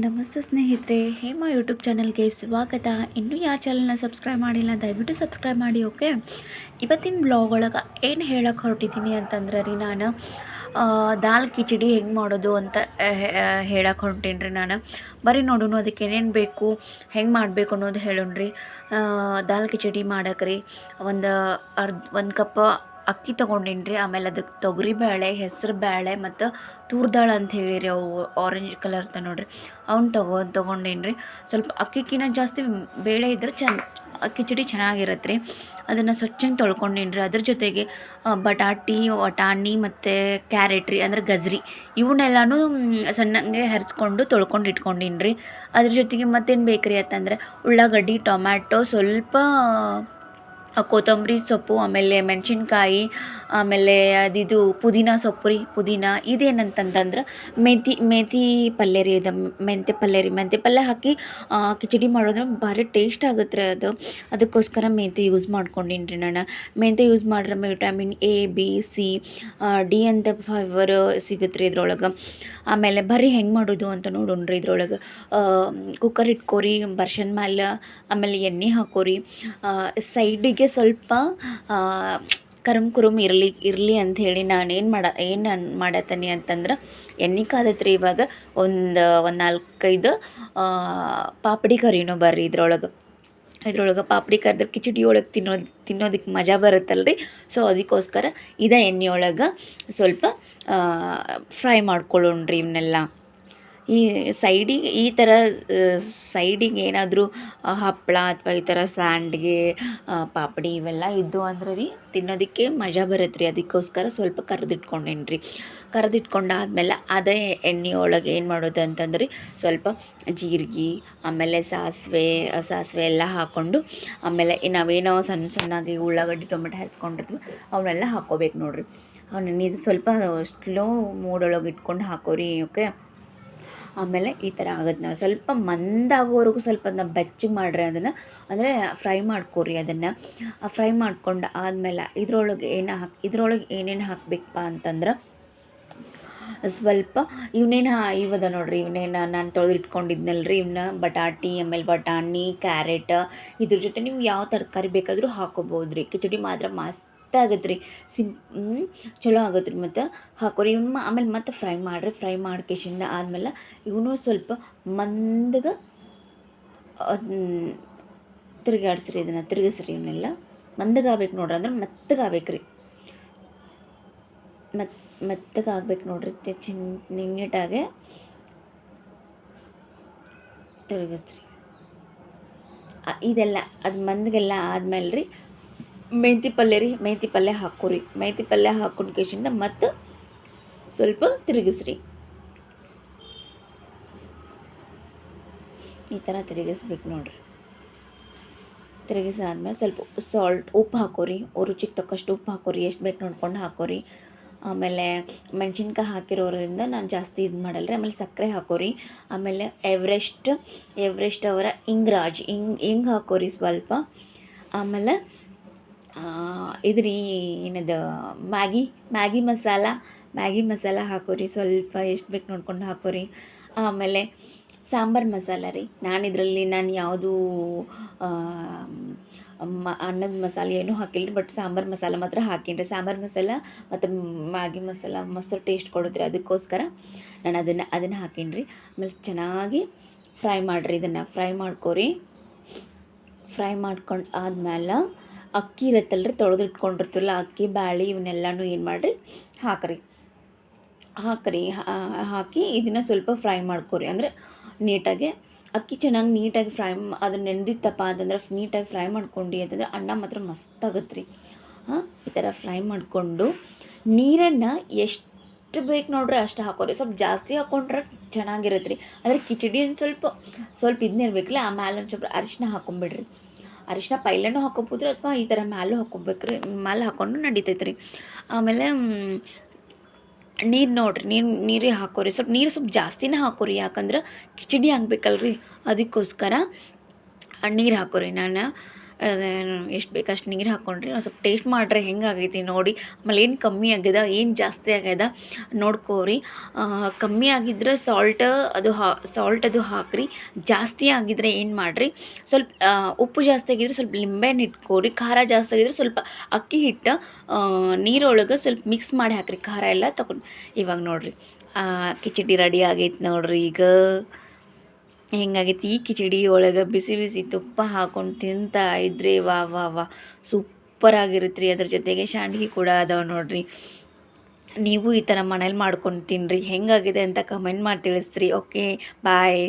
ನಮಸ್ತೆ ಸ್ನೇಹಿತರೆ, ಹೇಮಾ ಯೂಟ್ಯೂಬ್ ಚಾನಲ್ಗೆ ಸ್ವಾಗತ. ಇನ್ನೂ ಯಾವ ಚಾನಲ್ನ ಸಬ್ಸ್ಕ್ರೈಬ್ ಮಾಡಿಲ್ಲ, ದಯವಿಟ್ಟು ಸಬ್ಸ್ಕ್ರೈಬ್ ಮಾಡಿ ಓಕೆ ಇವತ್ತಿನ ಬ್ಲಾಗ್ ಒಳಗೆ ಏನು ಹೇಳಕ್ಕೆ ಹೊರಟಿದ್ದೀನಿ ಅಂತಂದ್ರೆ ರೀ ನಾನು ದಾಲ್ ಕಿಚಡಿ ಹೆಂಗೆ ಮಾಡೋದು ಅಂತ ಹೇಳಕ್ಕೆ ಹೊಂಟೀನಿ ರೀ ನಾನು. ಬರೀ ನೋಡೋಣ ಅದಕ್ಕೆ ಏನೇನು ಬೇಕು, ಹೆಂಗೆ ಮಾಡಬೇಕು ಅನ್ನೋದು ಹೇಳೋಣ್ರಿ. ದಾಲ್ ಕಿಚಡಿ ಮಾಡಕ್ಕೆ ರೀ ಒಂದು ಅರ್ಧ, ಒಂದು ಕಪ್ ಅಕ್ಕಿ ತೊಗೊಂಡೇನಿ ರೀ ಆಮೇಲೆ ಅದಕ್ಕೆ ತೊಗರಿ ಬೇಳೆ ಹೆಸರು ಬೇಳೆ ಮತ್ತು ತೂರ್ದಾಳ ಅಂತ ಹೇಳಿರಿ ಅವು ಆರೆಂಜ್ ಕಲರ್ ತ ನೋಡ್ರಿ. ಅವ್ನು ತಗೋ ತೊಗೊಂಡೇನಿ ರೀ ಸ್ವಲ್ಪ ಅಕ್ಕಿಕ್ಕಿಂತ ಜಾಸ್ತಿ ಬೇಳೆ ಇದ್ರೆ ಚೆನ್ನ ಕಿಚಡಿ ಚೆನ್ನಾಗಿರತ್ತೆ ರೀ ಅದನ್ನು ಸ್ವಚ್ಛಂಗೆ ತೊಳ್ಕೊಂಡೇನಿ ರೀ ಅದ್ರ ಜೊತೆಗೆ ಬಟಾಟಿ, ವಟಾಣಿ ಮತ್ತು ಕ್ಯಾರೆಟ್ ರೀ, ಅಂದ್ರೆ ಗಜ್ರಿ. ಇವನ್ನೆಲ್ಲನೂ ಸಣ್ಣಗೆ ಹೆರ್ಚ್ಕೊಂಡು ತೊಳ್ಕೊಂಡು ಇಟ್ಕೊಂಡೀನಿ ರೀ ಅದ್ರ ಜೊತೆಗೆ ಮತ್ತೇನು ಬೇಕು ರೀ ಅಂತಂದರೆ ಉಳ್ಳಾಗಡ್ಡಿ, ಟೊಮ್ಯಾಟೊ ಸ್ವಲ್ಪ ಕೊತ್ತಂಬರಿ ಸೊಪ್ಪು, ಆಮೇಲೆ ಮೆಣಸಿನ್ಕಾಯಿ, ಆಮೇಲೆ ಅದಿದು ಪುದೀನ ಸೊಪ್ಪು ರೀ, ಪುದೀನ. ಇದೇನಂತಂತಂದ್ರೆ ಮೆಂತಿ ಮೆಂತಿ ಪಲ್ಯ ರೀ ಇದು. ಮೆಂತೆ ಪಲ್ಯ ರೀ. ಮೆಂತೆ ಪಲ್ಯ ಹಾಕಿ ಕಿಚಡಿ ಮಾಡೋದ್ರೆ ಭಾರಿ ಟೇಸ್ಟ್ ಆಗುತ್ತೆ ರೀ ಅದು. ಅದಕ್ಕೋಸ್ಕರ ಮೆಂತೆ ಯೂಸ್ ಮಾಡ್ಕೊಂಡೀನಿ ರೀ ನಾನು. ಮೆಂತೆ ಯೂಸ್ ಮಾಡ್ರೆ vitamin A, B, C D ಅಂತ ಫೈವರ್ ಸಿಗುತ್ತೆ ರೀ ಇದ್ರೊಳಗೆ. ಆಮೇಲೆ ಬರಿ ಹೆಂಗೆ ಮಾಡೋದು ಅಂತ ನೋಡೋಣ್ರಿ ಇದ್ರೊಳಗೆ. ಕುಕ್ಕರ್ ಇಟ್ಕೋರಿ ಬರ್ಷನ್ ಮ್ಯಾಲೆ, ಆಮೇಲೆ ಎಣ್ಣೆ ಹಾಕೋರಿ ಸೈಡಿಗೆ ಸ್ವಲ್ಪ ಕರುಮ್ ಕರಮ್ ಇರಲಿ ಇರಲಿ ಅಂಥೇಳಿ ನಾನು ಏನು ಮಾಡ, ಏನು ಮಾಡತ್ತೀನಿ ಅಂತಂದ್ರೆ ಎಣ್ಣೆ ಕಾದತ್ರಿ ಇವಾಗ ಒಂದು ಒಂದು ನಾಲ್ಕೈದು ಪಾಪಡಿ ಕರಿನೂ ಬರ್ರಿ ಇದ್ರೊಳಗೆ. ಇದ್ರೊಳಗೆ ಪಾಪಡಿ ಕರೆದ್ರೆ ಕಿಚಡಿ ಒಳಗೆ ತಿನ್ನೋದು ತಿನ್ನೋದಕ್ಕೆ ಮಜಾ ಬರುತ್ತಲ್ರಿ. ಸೊ ಅದಕ್ಕೋಸ್ಕರ ಇದೇ ಎಣ್ಣೆ ಒಳಗೆ ಸ್ವಲ್ಪ ಫ್ರೈ ಮಾಡ್ಕೊಳ್ಳೋಣ್ರಿ ಇವನ್ನೆಲ್ಲ ಈ ಸೈಡಿಗೆ, ಈ ಥರ ಸೈಡಿಗೆ ಏನಾದರೂ ಹಪ್ಪಳ ಅಥವಾ ಈ ಥರ ಸ್ಯಾಂಡ್ಗೆ ಪಾಪಡಿ ಇವೆಲ್ಲ ಇದ್ದು ಅಂದ್ರೆ ರೀ, ತಿನ್ನೋದಕ್ಕೆ ಮಜಾ ಬರುತ್ತೆ ರೀ. ಅದಕ್ಕೋಸ್ಕರ ಸ್ವಲ್ಪ ಕರೆದಿಟ್ಕೊಂಡೇನಿ ರೀ ಕರೆದಿಟ್ಕೊಂಡಾದ್ಮೇಲೆ ಅದೇ ಎಣ್ಣೆ ಒಳಗೆ ಏನು ಮಾಡೋದು ಅಂತಂದ್ರೆ, ಸ್ವಲ್ಪ ಜೀರಿಗೆ, ಆಮೇಲೆ ಸಾಸಿವೆ ಸಾಸಿವೆ ಎಲ್ಲ ಹಾಕ್ಕೊಂಡು ಆಮೇಲೆ ನಾವೇನೋ ಸಣ್ಣ ಸಣ್ಣಾಗಿ ಉಳ್ಳಾಗಡ್ಡಿ, ಟೊಮೆಟೊ ಹಚ್ಕೊಂಡಿರ್ತೀವಿ ಅವನ್ನೆಲ್ಲ ಹಾಕ್ಕೋಬೇಕು ನೋಡಿರಿ. ಅವನ್ನ ಸ್ವಲ್ಪ ಸ್ಲೋ ಮೂಡೊಳಗೆ ಇಟ್ಕೊಂಡು ಹಾಕೋರಿ, ಓಕೆ? ಆಮೇಲೆ ಈ ಥರ ಆಗುತ್ತೆ ನಾವು ಸ್ವಲ್ಪ ಮಂದಾಗೋವರೆಗೂ ಸ್ವಲ್ಪ ಅದನ್ನ ಬೆಚ್ಚಗೆ ಮಾಡ್ರಿ ಅದನ್ನು. ಅಂದರೆ ಫ್ರೈ ಮಾಡ್ಕೊರಿ ಅದನ್ನು. ಫ್ರೈ ಮಾಡ್ಕೊಂಡು ಆದಮೇಲೆ ಇದ್ರೊಳಗೆ ಏನು ಹಾಕಿ, ಇದ್ರೊಳಗೆ ಏನೇನು ಹಾಕಬೇಕಪ್ಪ ಅಂತಂದ್ರೆ ಸ್ವಲ್ಪ ಇವನೇನು ಇವದ ನೋಡ್ರಿ, ಇವನೇನು ನಾನು ತೊಳೆದು ಇಟ್ಕೊಂಡಿದ್ನಲ್ಲ ರೀ ಇವನ್ನ ಬಟಾಟಿ, ಆಮೇಲೆ ಬಟಾಣಿ, ಕ್ಯಾರೆಟ್ ಇದ್ರ ಜೊತೆ ನೀವು ಯಾವ ತರಕಾರಿ ಬೇಕಾದರೂ ಹಾಕೋಬೋದು ರೀ ಕಿಚಡಿ ಮಾತ್ರ ಮಸ್ತ್ ಆಗತ್ತೆ ರೀ ಸಿಂ ಚಲೋ ಆಗತ್ತೆ ರೀ ಮತ್ತು. ಹಾಕೋರಿ ಇವನ್ನ ಆಮೇಲೆ ಮತ್ತೆ ಫ್ರೈ ಮಾಡಿರಿ. ಫ್ರೈ ಮಾಡ್ಕೇಶಿಂದ ಆದಮೇಲೆ ಇವನು ಸ್ವಲ್ಪ ಮಂದಗೆ ತಿರುಗಾಡ್ಸ್ರಿ ಇದನ್ನು, ತಿರುಗಿಸ್ರಿ ಇವನ್ನೆಲ್ಲ ಮಂದಗಾಗ್ಬೇಕು ನೋಡ್ರಿ ಅಂದ್ರೆ ಮೆತ್ತಗಾಗ್ಬೇಕು ರೀ ಮೆತ್, ಮೆತ್ತಗಾಗ್ಬೇಕು ನೋಡ್ರಿ. ಚಿನ್ ನೀಟಾಗೆ ತಿರುಗಿಸ್ರಿ. ಇದೆಲ್ಲ, ಅದು ಮಂದಗೆಲ್ಲ ಆದ್ಮೇಲೆ ರೀ ಮೆಂತಿ ಪಲ್ಯ ರೀ, ಮೆಂತಿ ಪಲ್ಯ ಹಾಕೋರಿ ಮೆಂತಿ ಪಲ್ಯ ಹಾಕೊಂಡು ಕೇಶಿಂದ ಮತ್ತು ಸ್ವಲ್ಪ ತಿರುಗಿಸ್ರಿ. ಈ ಥರ ತಿರುಗಿಸ್ಬೇಕು ನೋಡ್ರಿ. ತಿರುಗಿಸಾದ್ಮೇಲೆ ಸ್ವಲ್ಪ ಸಾಲ್ಟ್ ಉಪ್ಪು ಹಾಕೋರಿ ರುಚಿಗೆ ತಕ್ಕಷ್ಟು ಉಪ್ಪು ಹಾಕೋರಿ ಎಷ್ಟು ಬೇಕು ನೋಡ್ಕೊಂಡು ಹಾಕೋರಿ ಆಮೇಲೆ ಮೆಣಸಿನ್ಕಾಯಿ ಹಾಕಿರೋದ್ರಿಂದ ನಾನು ಜಾಸ್ತಿ ಇದು ಮಾಡಲ್ಲ ರೀ ಆಮೇಲೆ ಸಕ್ಕರೆ ಹಾಕೋರಿ ಆಮೇಲೆ ಎವ್ರೆಸ್ಟ್ ಎವ್ರೆಸ್ಟ್ ಅವರ ಇಂಗ್ರಾಜ್, ಇಂಗ್ ಹಿಂಗೆ ಹಾಕೋರಿ ಸ್ವಲ್ಪ. ಆಮೇಲೆ ಇದು ರೀ ಏನದು, Maggi Maggi masala Maggi masala ಹಾಕೋರಿ, ಸ್ವಲ್ಪ ಎಷ್ಟು ಬೇಕು ನೋಡ್ಕೊಂಡು ಹಾಕೋರಿ. ಆಮೇಲೆ ಸಾಂಬಾರು ಮಸಾಲ ರೀ. ನಾನು ಇದರಲ್ಲಿ ನಾನು ಯಾವುದು ಮ, ಅನ್ನದ ಮಸಾಲೆ ಏನೂ ಹಾಕಿಲ್ಲ ರೀ ಬಟ್ ಸಾಂಬಾರು ಮಸಾಲ ಮಾತ್ರ ಹಾಕೀನಿ ರೀ ಸಾಂಬಾರು ಮಸಾಲ ಮತ್ತು ಮ್ಯಾಗಿ ಮಸಾಲ ಮಸ್ತ್ ಟೇಸ್ಟ್ ಕೊಡುತ್ತೆ ಅದಕ್ಕೋಸ್ಕರ ನಾನು ಅದನ್ನು ಅದನ್ನು ಹಾಕೀನಿ ಆಮೇಲೆ ಚೆನ್ನಾಗಿ ಫ್ರೈ ಮಾಡಿರಿ ಇದನ್ನು. ಫ್ರೈ ಮಾಡ್ಕೋರಿ. ಫ್ರೈ ಮಾಡ್ಕೊಂಡು ಆದ್ಮೇಲೆ ಅಕ್ಕಿ ಇರತ್ತಲ್ರಿ ತೊಳೆದು ಇಟ್ಕೊಂಡಿರ್ತೀವಲ್ಲ ಅಕ್ಕಿ, ಬ್ಯಾಳಿ ಇವನ್ನೆಲ್ಲನೂ ಏನು ಮಾಡಿರಿ? ಹಾಕ್ರಿ. ಹಾಕ್ರಿ ಹಾಕಿ ಇದನ್ನು ಸ್ವಲ್ಪ ಫ್ರೈ ಮಾಡ್ಕೊರಿ. ಅಂದರೆ ನೀಟಾಗಿ ಅಕ್ಕಿ ಚೆನ್ನಾಗಿ ನೀಟಾಗಿ ಫ್ರೈ ಅದನ್ನ ನೆಂದಿತ್ತಪ್ಪ ಅಂತಂದ್ರೆ ನೀಟಾಗಿ ಫ್ರೈ ಮಾಡ್ಕೊಂಡು ಅಂತಂದ್ರೆ ಅನ್ನ ಮಾತ್ರ ಮಸ್ತ್ ಆಗುತ್ತೆ ರೀ ಹಾಂ, ಈ ಥರ ಫ್ರೈ ಮಾಡಿಕೊಂಡು ನೀರನ್ನು ಎಷ್ಟು ಬೇಕು ನೋಡ್ರಿ ಅಷ್ಟು ಹಾಕೋರಿ. ಸ್ವಲ್ಪ ಜಾಸ್ತಿ ಹಾಕೊಂಡ್ರೆ ಚೆನ್ನಾಗಿರುತ್ತೆ ರೀ ಅಂದರೆ ಕಿಚಡಿ ಒಂದು ಸ್ವಲ್ಪ ಸ್ವಲ್ಪ ಇದನ್ನೇ ಇರಬೇಕಲ್ಲ ಆಮೇಲೆ ಒಂದು ಸ್ವಲ್ಪ ಅರಿಶಿನ ಹಾಕೊಂಬಿಡ್ರಿ. ಅರಿಶಿನ ಪೈಲನೂ ಹಾಕೋಬೋದು ಅಥವಾ ಈ ಥರ ಮ್ಯಾಲೂ ಹಾಕೋಬೇಕು ರೀ ಮ್ಯಾಲೆ ಹಾಕೊಂಡು ನಡಿತೈತೆ ರೀ ಆಮೇಲೆ ನೀರು ನೋಡ್ರಿ, ನೀರು, ನೀರೇ ಹಾಕೋರಿ. ಸ್ವಲ್ಪ ನೀರು ಸ್ವಲ್ಪ ಜಾಸ್ತಿನೇ ಹಾಕೋರಿ. ಯಾಕಂದ್ರೆ ಕಿಚಡಿ ಆಗಬೇಕಲ್ರಿ. ಅದಕ್ಕೋಸ್ಕರ ನೀರು ಹಾಕೋರಿ. ನಾನು ಎಷ್ಟು ಬೇಕು ಅಷ್ಟು ನೀರು ಹಾಕ್ಕೊಂಡ್ರಿ ಒಂದು ಸ್ವಲ್ಪ ಟೇಸ್ಟ್ ಮಾಡಿರಿ ಹೆಂಗಾಗೈತಿ ನೋಡಿ. ಆಮೇಲೆ ಏನು ಕಮ್ಮಿ ಆಗ್ಯದ, ಏನು ಜಾಸ್ತಿ ಆಗ್ಯದ ನೋಡ್ಕೋರಿ. ಕಮ್ಮಿ ಆಗಿದ್ರೆ ಸಾಲ್ಟ್ ಅದು ಹಾ ಸಾಲ್ಟ್ ಅದು ಹಾಕ್ರಿ. ಜಾಸ್ತಿ ಆಗಿದ್ರೆ ಏನು ಮಾಡಿರಿ, ಸ್ವಲ್ಪ ಉಪ್ಪು ಜಾಸ್ತಿ ಆಗಿದ್ರೆ ಸ್ವಲ್ಪ ಲಿಂಬೆಹಣ್ಣು ಇಟ್ಕೋರಿ. ಖಾರ ಜಾಸ್ತಿ ಆಗಿದ್ರೆ ಸ್ವಲ್ಪ ಅಕ್ಕಿ ಹಿಟ್ಟು ನೀರೊಳಗೆ ಸ್ವಲ್ಪ ಮಿಕ್ಸ್ ಮಾಡಿ ಹಾಕ್ರಿ. ಖಾರ ಎಲ್ಲ ತಗೊಂಡು ಇವಾಗ ನೋಡಿರಿ. ಕಿಚಡಿ ರೆಡಿ ಆಗೈತೆ ನೋಡಿರಿ ಈಗ. ಹೆಂಗಾಗೈತಿ? ಈ ಕಿಚಡಿ ಒಳಗೆ ಬಿಸಿ ಬಿಸಿ ತುಪ್ಪ ಹಾಕೊಂಡು ತಿಂತಾ ಇದ್ರೆ ವಾ ವಾ ವಾ. ಸೂಪರ್ ಆಗಿರುತ್ತೆ ರೀ ಅದ್ರ ಜೊತೆಗೆ ಶಾಂಡ್ಗಿ ಕೂಡ ಅದಾವೆ ನೋಡ್ರಿ. ನೀವು ಈ ಥರ ಮನೇಲಿ ಮಾಡ್ಕೊಂಡು ತಿನ್ನಿರಿ ಹೆಂಗಾಗಿದೆ ಅಂತ ಕಮೆಂಟ್ ಮಾಡಿ ತಿಳಿಸ್ರಿ. Okay, bye.